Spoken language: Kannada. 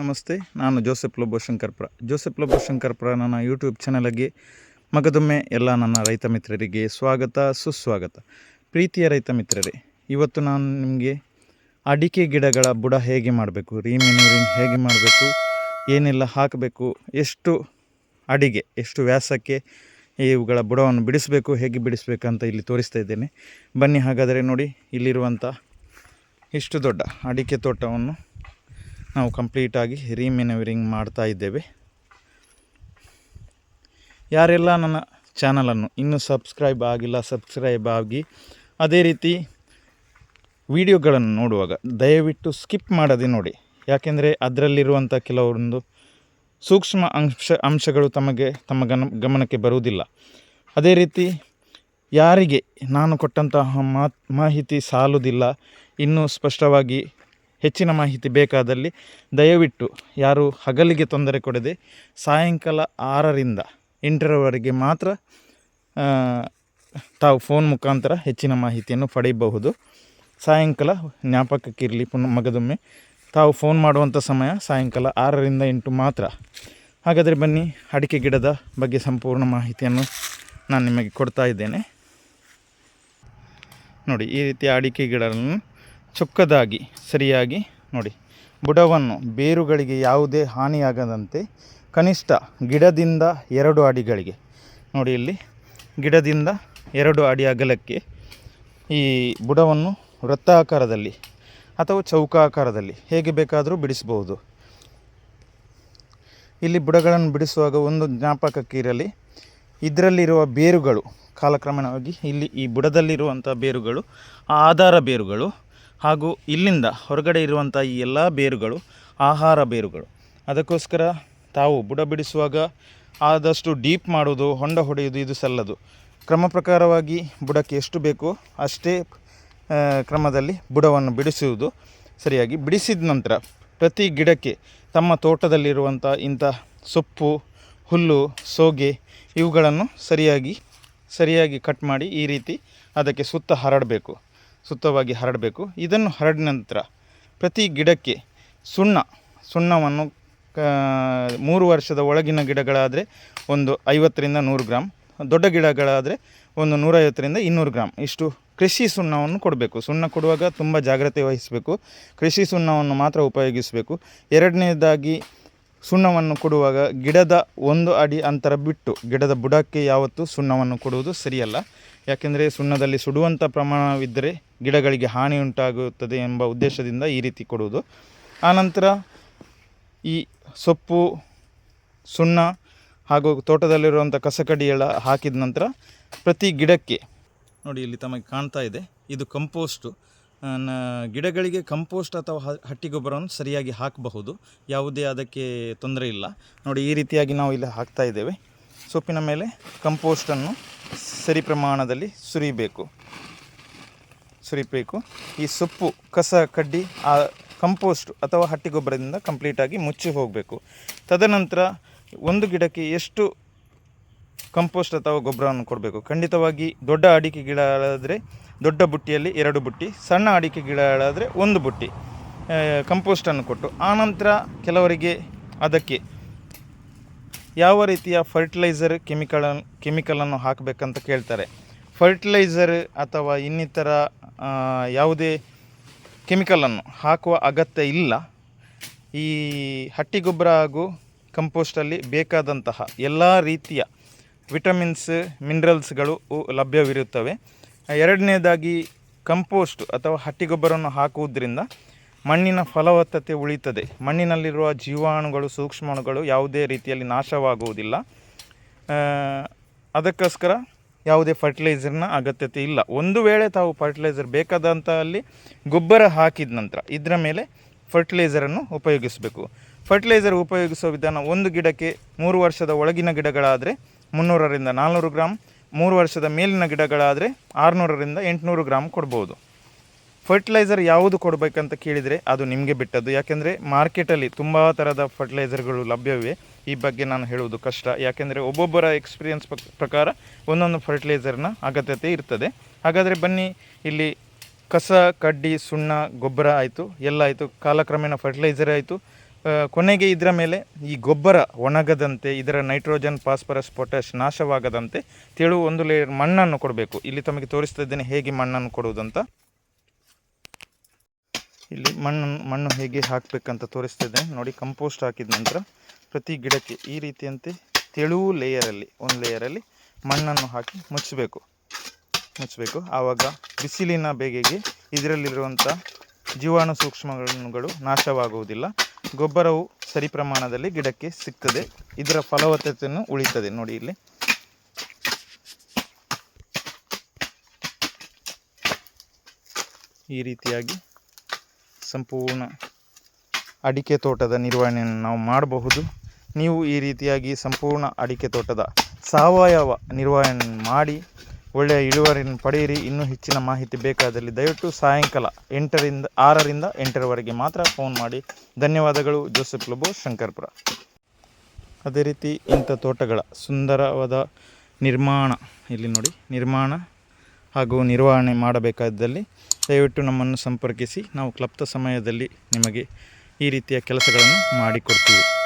ನಮಸ್ತೆ, ನಾನು ಜೋಸೆಫ್ ಲೋಬೋ ಶಂಕರ್ಪುರ ಜೋಸೆಫ್ ಲೋಬೋ ಶಂಕರ್ಪುರ ನನ್ನ ಯೂಟ್ಯೂಬ್ ಚಾನಲ್ಗೆ ಮಗದೊಮ್ಮೆ ಎಲ್ಲ ನನ್ನ ರೈತ ಮಿತ್ರರಿಗೆ ಸ್ವಾಗತ, ಸುಸ್ವಾಗತ. ಪ್ರೀತಿಯ ರೈತ ಮಿತ್ರರೇ, ಇವತ್ತು ನಾನು ನಿಮಗೆ ಅಡಿಕೆ ಗಿಡಗಳ ಬುಡ ಹೇಗೆ ಮಾಡಬೇಕು ರೀಮಿನೂರಿಂಗ್ ಹೇಗೆ ಮಾಡಬೇಕು, ಏನೆಲ್ಲ ಹಾಕಬೇಕು, ಎಷ್ಟು ಅಡಿಗೆ, ಎಷ್ಟು ವ್ಯಾಸಕ್ಕೆ ಇವುಗಳ ಬುಡವನ್ನು ಬಿಡಿಸಬೇಕು, ಹೇಗೆ ಬಿಡಿಸಬೇಕು ಅಂತ ಇಲ್ಲಿ ತೋರಿಸ್ತಾ ಇದ್ದೇನೆ. ಬನ್ನಿ ಹಾಗಾದರೆ ನೋಡಿ, ಇಲ್ಲಿರುವಂಥ ಇಷ್ಟು ದೊಡ್ಡ ಅಡಿಕೆ ತೋಟವನ್ನು ನಾವು ಕಂಪ್ಲೀಟಾಗಿ ರೀಮೆನವರಿಂಗ್ ಮಾಡ್ತಾ ಇದ್ದೇವೆ. ಯಾರೆಲ್ಲ ನನ್ನ ಚಾನಲನ್ನು ಇನ್ನೂ ಸಬ್ಸ್ಕ್ರೈಬ್ ಆಗಿಲ್ಲ, ಸಬ್ಸ್ಕ್ರೈಬ್ ಆಗಿ, ಅದೇ ರೀತಿ ವಿಡಿಯೋಗಳನ್ನು ನೋಡುವಾಗ ದಯವಿಟ್ಟು ಸ್ಕಿಪ್ ಮಾಡದೆ ನೋಡಿ. ಯಾಕೆಂದರೆ ಅದರಲ್ಲಿರುವಂಥ ಕೆಲವೊಂದು ಸೂಕ್ಷ್ಮ ಅಂಶ, ಅಂಶಗಳು ತಮಗೆ, ತಮ್ಮ ಗಮನಕ್ಕೆ ಬರುವುದಿಲ್ಲ. ಅದೇ ರೀತಿ ಯಾರಿಗೆ ನಾನು ಕೊಟ್ಟಂತಹ ಮಾಹಿತಿ ಸಾಲುವುದಿಲ್ಲ ಇನ್ನೂ ಸ್ಪಷ್ಟವಾಗಿ ಹೆಚ್ಚಿನ ಮಾಹಿತಿ ಬೇಕಾದಲ್ಲಿ ದಯವಿಟ್ಟು ಯಾರು ಹಗಲಿಗೆ ತೊಂದರೆ ಕೊಡದೆ ಸಾಯಂಕಾಲ ಆರರಿಂದ ಎಂಟರವರೆಗೆ ಮಾತ್ರ ತಾವು ಫೋನ್ ಮುಖಾಂತರ ಹೆಚ್ಚಿನ ಮಾಹಿತಿಯನ್ನು ಪಡೆಯಬಹುದು. ಸಾಯಂಕಾಲ ಜ್ಞಾಪಕಕ್ಕಿರಲಿ, ಪುನಃ ಮಗದೊಮ್ಮೆ ತಾವು ಫೋನ್ ಮಾಡುವಂಥ ಸಮಯ ಸಾಯಂಕಾಲ ಆರರಿಂದ ಎಂಟು ಮಾತ್ರ. ಹಾಗಾದರೆ ಬನ್ನಿ, ಅಡಿಕೆ ಗಿಡದ ಬಗ್ಗೆ ಸಂಪೂರ್ಣ ಮಾಹಿತಿಯನ್ನು ನಾನು ನಿಮಗೆ ಕೊಡ್ತಾ ಇದ್ದೇನೆ. ನೋಡಿ, ಈ ರೀತಿಯ ಅಡಿಕೆ ಗಿಡಗಳನ್ನು ಚೊಕ್ಕದಾಗಿ, ಸರಿಯಾಗಿ ನೋಡಿ. ಬುಡವನ್ನು ಬೇರುಗಳಿಗೆ ಯಾವುದೇ ಹಾನಿಯಾಗದಂತೆ ಕನಿಷ್ಠ ಗಿಡದಿಂದ ಎರಡು ಅಡಿಗಳಿಗೆ. ನೋಡಿ ಇಲ್ಲಿ, ಗಿಡದಿಂದ ಎರಡು ಅಡಿ ಅಗಲಕ್ಕೆ ಈ ಬುಡವನ್ನು ವೃತ್ತಾಕಾರದಲ್ಲಿ ಅಥವಾ ಚೌಕಾಕಾರದಲ್ಲಿ ಹೇಗೆ ಬೇಕಾದರೂ ಬಿಡಿಸಬಹುದು. ಇಲ್ಲಿ ಬುಡಗಳನ್ನು ಬಿಡಿಸುವಾಗ ಒಂದು ಜ್ಞಾಪಕಕ್ಕೆ ಇರಲಿ, ಇದರಲ್ಲಿರುವ ಬೇರುಗಳು, ಕಾಲಕ್ರಮೇಣವಾಗಿ ಇಲ್ಲಿ ಈ ಬುಡದಲ್ಲಿರುವಂಥ ಬೇರುಗಳು ಆಧಾರ ಬೇರುಗಳು ಹಾಗೂ ಇಲ್ಲಿಂದ ಹೊರಗಡೆ ಇರುವಂಥ ಈ ಎಲ್ಲ ಬೇರುಗಳು, ಆಹಾರ ಬೇರುಗಳು. ಅದಕ್ಕೋಸ್ಕರ ತಾವು ಬುಡ ಬಿಡಿಸುವಾಗ ಆದಷ್ಟು ಡೀಪ್ ಮಾಡೋದು ಹೊಂಡ ಹೊಡೆಯೋದು ಇದು ಸಲ್ಲದು. ಕ್ರಮ ಪ್ರಕಾರವಾಗಿ ಬುಡಕ್ಕೆ ಎಷ್ಟು ಬೇಕೋ ಅಷ್ಟೇ ಕ್ರಮದಲ್ಲಿ ಬುಡವನ್ನು ಬಿಡಿಸುವುದು ಸರಿಯಾಗಿ. ಬಿಡಿಸಿದ ನಂತರ ಪ್ರತಿ ಗಿಡಕ್ಕೆ ತಮ್ಮ ತೋಟದಲ್ಲಿರುವಂಥ ಇಂಥ ಸೊಪ್ಪು, ಹುಲ್ಲು, ಸೋಗೆ ಇವುಗಳನ್ನು ಸರಿಯಾಗಿ ಸರಿಯಾಗಿ ಕಟ್ ಮಾಡಿ ಈ ರೀತಿ ಅದಕ್ಕೆ ಸುತ್ತ ಹರಡಬೇಕು. ಸುತ್ತವಾಗಿ ಹರಡಬೇಕು. ಇದನ್ನು ಹರಡಿದ ನಂತರ ಪ್ರತಿ ಗಿಡಕ್ಕೆ ಸುಣ್ಣ, ಸುಣ್ಣವನ್ನು ಮೂರು ವರ್ಷದ ಒಳಗಿನ ಗಿಡಗಳಾದರೆ ಒಂದು ಐವತ್ತರಿಂದ ನೂರು ಗ್ರಾಮ್ ದೊಡ್ಡ ಗಿಡಗಳಾದರೆ ಒಂದು ನೂರೈವತ್ತರಿಂದ ಇನ್ನೂರು ಗ್ರಾಮ್ ಇಷ್ಟು ಕೃಷಿ ಸುಣ್ಣವನ್ನು ಕೊಡಬೇಕು. ಸುಣ್ಣ ಕೊಡುವಾಗ ತುಂಬ ಜಾಗ್ರತೆ ವಹಿಸಬೇಕು. ಕೃಷಿ ಸುಣ್ಣವನ್ನು ಮಾತ್ರ ಉಪಯೋಗಿಸಬೇಕು. ಎರಡನೇದಾಗಿ ಸುಣ್ಣವನ್ನು ಕೊಡುವಾಗ ಗಿಡದ ಒಂದು ಅಡಿ ಅಂತರ ಬಿಟ್ಟು ಗಿಡದ ಬುಡಕ್ಕೆ ಯಾವತ್ತೂ ಸುಣ್ಣವನ್ನು ಕೊಡುವುದು ಸರಿಯಲ್ಲ. ಯಾಕೆಂದರೆ ಸುಣ್ಣದಲ್ಲಿ ಸುಡುವಂಥ ಪ್ರಮಾಣವಿದ್ದರೆ ಗಿಡಗಳಿಗೆ ಹಾನಿ ಉಂಟಾಗುತ್ತದೆ ಎಂಬ ಉದ್ದೇಶದಿಂದ ಈ ರೀತಿ ಕೊಡುವುದು. ಆನಂತರ ಈ ಸೊಪ್ಪು, ಸುಣ್ಣ ಹಾಗೂ ತೋಟದಲ್ಲಿರುವಂಥ ಕಸಕಡಿಯೆಲ್ಲ ಹಾಕಿದ ನಂತರ ಪ್ರತಿ ಗಿಡಕ್ಕೆ ನೋಡಿ ಇಲ್ಲಿ ತಮಗೆ ಕಾಣ್ತಾ ಇದೆ. ಇದು ಕಂಪೋಸ್ಟು ಗಿಡಗಳಿಗೆ ಕಂಪೋಸ್ಟ್ ಅಥವಾ ಹಟ್ಟಿ ಗೊಬ್ಬರವನ್ನು ಸರಿಯಾಗಿ ಹಾಕಬಹುದು. ಯಾವುದೇ ಅದಕ್ಕೆ ತೊಂದರೆ ಇಲ್ಲ. ನೋಡಿ, ಈ ರೀತಿಯಾಗಿ ನಾವು ಇಲ್ಲಿ ಹಾಕ್ತಾ ಇದ್ದೇವೆ. ಸೊಪ್ಪಿನ ಮೇಲೆ ಕಂಪೋಸ್ಟನ್ನು ಸರಿ ಪ್ರಮಾಣದಲ್ಲಿ ಸುರಿಬೇಕು. ಸುರಿಬೇಕು. ಈ ಸೊಪ್ಪು, ಕಸ, ಕಡ್ಡಿ, ಆ ಕಂಪೋಸ್ಟ್ ಅಥವಾ ಹಟ್ಟಿ ಗೊಬ್ಬರದಿಂದ ಕಂಪ್ಲೀಟಾಗಿ ಮುಚ್ಚಿ ಹೋಗಬೇಕು. ತದನಂತರ ಒಂದು ಗಿಡಕ್ಕೆ ಎಷ್ಟು ಕಂಪೋಸ್ಟ್ ಅಥವಾ ಗೊಬ್ಬರವನ್ನು ಕೊಡಬೇಕು. ಖಂಡಿತವಾಗಿ ದೊಡ್ಡ ಅಡಿಕೆ ಗಿಡಗಳಾದರೆ ದೊಡ್ಡ ಬುಟ್ಟಿಯಲ್ಲಿ ಎರಡು ಬುಟ್ಟಿ, ಸಣ್ಣ ಅಡಿಕೆ ಗಿಡಗಳಾದರೆ ಒಂದು ಬುಟ್ಟಿ ಕಂಪೋಸ್ಟನ್ನು ಕೊಟ್ಟು. ಆನಂತರ ಕೆಲವರಿಗೆ ಅದಕ್ಕೆ ಯಾವ ರೀತಿಯ ಫರ್ಟಿಲೈಸರ್ ಕೆಮಿಕಲ್ ಕೆಮಿಕಲನ್ನು ಹಾಕಬೇಕಂತ ಕೇಳ್ತಾರೆ. ಫರ್ಟಿಲೈಸರ್ ಅಥವಾ ಇನ್ನಿತರ ಯಾವುದೇ ಕೆಮಿಕಲನ್ನು ಹಾಕುವ ಅಗತ್ಯ ಇಲ್ಲ. ಈ ಹಟ್ಟಿ ಗೊಬ್ಬರ ಹಾಗೂ ಕಂಪೋಸ್ಟಲ್ಲಿ ಬೇಕಾದಂತಹ ಎಲ್ಲ ರೀತಿಯ ವಿಟಮಿನ್ಸ್, ಮಿನರಲ್ಸ್ಗಳು ಲಭ್ಯವಿರುತ್ತವೆ. ಎರಡನೇದಾಗಿ ಕಂಪೋಸ್ಟ್ ಅಥವಾ ಹಟ್ಟಿ ಗೊಬ್ಬರವನ್ನು ಹಾಕುವುದರಿಂದ ಮಣ್ಣಿನ ಫಲವತ್ತತೆ ಉಳಿತದೆ ಮಣ್ಣಿನಲ್ಲಿರುವ ಜೀವಾಣುಗಳು, ಸೂಕ್ಷ್ಮಾಣುಗಳು ಯಾವುದೇ ರೀತಿಯಲ್ಲಿ ನಾಶವಾಗುವುದಿಲ್ಲ. ಅದಕ್ಕೋಸ್ಕರ ಯಾವುದೇ ಫರ್ಟಿಲೈಸರ್ನ ಅಗತ್ಯತೆ ಇಲ್ಲ. ಒಂದು ವೇಳೆ ತಾವು ಫರ್ಟಿಲೈಸರ್ ಬೇಕಾದಂಥ ಅಲ್ಲಿ ಗೊಬ್ಬರ ಹಾಕಿದ ನಂತರ ಇದರ ಮೇಲೆ ಫರ್ಟಿಲೈಸರನ್ನು ಉಪಯೋಗಿಸಬೇಕು. ಫರ್ಟಿಲೈಸರ್ ಉಪಯೋಗಿಸುವ ವಿಧಾನ ಒಂದು ಗಿಡಕ್ಕೆ ಮೂರು ವರ್ಷದ ಒಳಗಿನ ಗಿಡಗಳಾದರೆ ಮುನ್ನೂರರಿಂದ ನಾಲ್ನೂರು ಗ್ರಾಮ್ ಮೂರು ವರ್ಷದ ಮೇಲಿನ ಗಿಡಗಳಾದರೆ ಆರುನೂರರಿಂದ ಎಂಟುನೂರು ಗ್ರಾಮ್ ಕೊಡ್ಬೋದು. ಫರ್ಟಿಲೈಸರ್ ಯಾವುದು ಕೊಡಬೇಕಂತ ಕೇಳಿದರೆ ಅದು ನಿಮಗೆ ಬಿಟ್ಟದ್ದು. ಯಾಕೆಂದರೆ ಮಾರ್ಕೆಟಲ್ಲಿ ತುಂಬ ಥರದ ಫರ್ಟಿಲೈಸರ್ಗಳು ಲಭ್ಯವಿವೆ. ಈ ಬಗ್ಗೆ ನಾನು ಹೇಳುವುದು ಕಷ್ಟ. ಯಾಕೆಂದರೆ ಒಬ್ಬೊಬ್ಬರ ಎಕ್ಸ್ಪೀರಿಯನ್ಸ್ ಪ್ರಕಾರ ಒಂದೊಂದು ಫರ್ಟಿಲೈಸರ್ನ ಅಗತ್ಯತೆ ಇರ್ತದೆ. ಹಾಗಾದರೆ ಬನ್ನಿ, ಇಲ್ಲಿ ಕಸ, ಕಡ್ಡಿ, ಸುಣ್ಣ, ಗೊಬ್ಬರ ಆಯಿತು. ಎಲ್ಲ ಆಯಿತು. ಕಾಲಕ್ರಮೇಣ ಫರ್ಟಿಲೈಸರ್ ಆಯಿತು. ಕೊನೆಗೆ ಇದರ ಮೇಲೆ ಈ ಗೊಬ್ಬರ ಒಣಗದಂತೆ, ಇದರ ನೈಟ್ರೋಜನ್, ಫಾಸ್ಫರಸ್ ಪೊಟ್ಯಾಶ್ ನಾಶವಾಗದಂತೆ ತೆಳು ಒಂದು ಲೇಯರ್ ಮಣ್ಣನ್ನು ಕೊಡಬೇಕು. ಇಲ್ಲಿ ತಮಗೆ ತೋರಿಸ್ತಾ ಇದ್ದೇನೆ ಹೇಗೆ ಮಣ್ಣನ್ನು ಕೊಡುವುದಂತ. ಇಲ್ಲಿ ಮಣ್ಣನ್ನು, ಮಣ್ಣು ಹೇಗೆ ಹಾಕಬೇಕಂತ ತೋರಿಸ್ತಾ ಇದ್ದೇನೆ. ನೋಡಿ ಕಂಪೋಸ್ಟ್ ಹಾಕಿದ ನಂತರ ಪ್ರತಿ ಗಿಡಕ್ಕೆ ಈ ರೀತಿಯಂತೆ ತೆಳು ಲೇಯರಲ್ಲಿ ಒಂದು ಲೇಯರಲ್ಲಿ ಮಣ್ಣನ್ನು ಹಾಕಿ ಮುಚ್ಚಬೇಕು ಮುಚ್ಚಬೇಕು ಆವಾಗ ಬಿಸಿಲಿನ ಬೇಗೆಗೆ ಇದರಲ್ಲಿರುವಂಥ ಜೀವಾಣು ಸೂಕ್ಷ್ಮಗಳು ನಾಶವಾಗುವುದಿಲ್ಲ. ಗೊಬ್ಬರವು ಸರಿ ಪ್ರಮಾಣದಲ್ಲಿ ಗಿಡಕ್ಕೆ ಸಿಗ್ತದೆ ಇದರ ಫಲವತ್ತತೆಯನ್ನು ಉಳಿತದೆ. ನೋಡಿ ಇಲ್ಲಿ. ಈ ರೀತಿಯಾಗಿ ಸಂಪೂರ್ಣ ಅಡಿಕೆ ತೋಟದ ನಿರ್ವಹಣೆಯನ್ನು ನಾವು ಮಾಡಬಹುದು. ನೀವು ಈ ರೀತಿಯಾಗಿ ಸಂಪೂರ್ಣ ಅಡಿಕೆ ತೋಟದ ಸಾವಯವ ನಿರ್ವಹಣೆ ಮಾಡಿ ಒಳ್ಳೆಯ ಇಳುವರಿಯನ್ನು ಪಡೆಯಿರಿ. ಇನ್ನೂ ಹೆಚ್ಚಿನ ಮಾಹಿತಿ ಬೇಕಾದಲ್ಲಿ ದಯವಿಟ್ಟು ಸಾಯಂಕಾಲ ಎಂಟರಿಂದ ಆರರಿಂದ ಎಂಟರವರೆಗೆ ಮಾತ್ರ ಫೋನ್ ಮಾಡಿ. ಧನ್ಯವಾದಗಳು. ಜೋಸೆಫ್ ಲಬೋ, ಶಂಕರ್ಪುರ. ಅದೇ ರೀತಿ ಇಂಥ ತೋಟಗಳ ಸುಂದರವಾದ ನಿರ್ಮಾಣ, ಇಲ್ಲಿ ನೋಡಿ, ನಿರ್ಮಾಣ ಹಾಗೂ ನಿರ್ವಹಣೆ ಮಾಡಬೇಕಾದಲ್ಲಿ ದಯವಿಟ್ಟು ನಮ್ಮನ್ನು ಸಂಪರ್ಕಿಸಿ. ನಾವು ಕ್ಲಪ್ತ ಸಮಯದಲ್ಲಿ ನಿಮಗೆ ಈ ರೀತಿಯ ಕೆಲಸಗಳನ್ನು ಮಾಡಿಕೊಡ್ತೀವಿ.